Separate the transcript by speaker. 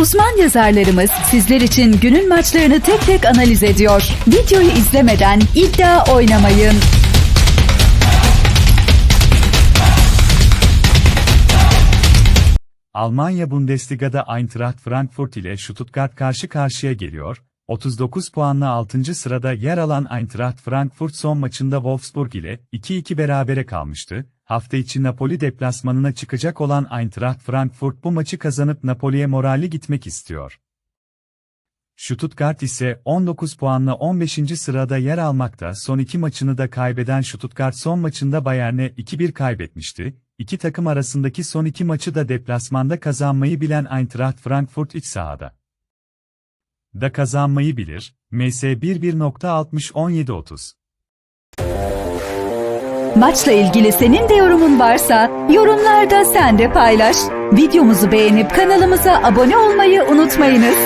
Speaker 1: Uzman yazarlarımız sizler için günün maçlarını tek tek analiz ediyor. Videoyu izlemeden iddia oynamayın.
Speaker 2: Almanya Bundesliga'da Eintracht Frankfurt ile Stuttgart karşı karşıya geliyor. 39 puanla 6. sırada yer alan Eintracht Frankfurt son maçında Wolfsburg ile 2-2 berabere kalmıştı. Hafta içi Napoli deplasmanına çıkacak olan Eintracht Frankfurt bu maçı kazanıp Napoli'ye moralli gitmek istiyor. Stuttgart ise 19 puanla 15. sırada yer almakta son iki maçını da kaybeden Stuttgart son maçında Bayern'e 2-1 kaybetmişti. İki takım arasındaki son iki maçı da deplasmanda kazanmayı bilen Eintracht Frankfurt iç sahada. Da kazanmayı bilir, MS 11.60-17-30.
Speaker 1: Maçla ilgili senin de yorumun varsa yorumlarda sen de paylaş. Videomuzu beğenip kanalımıza abone olmayı unutmayınız.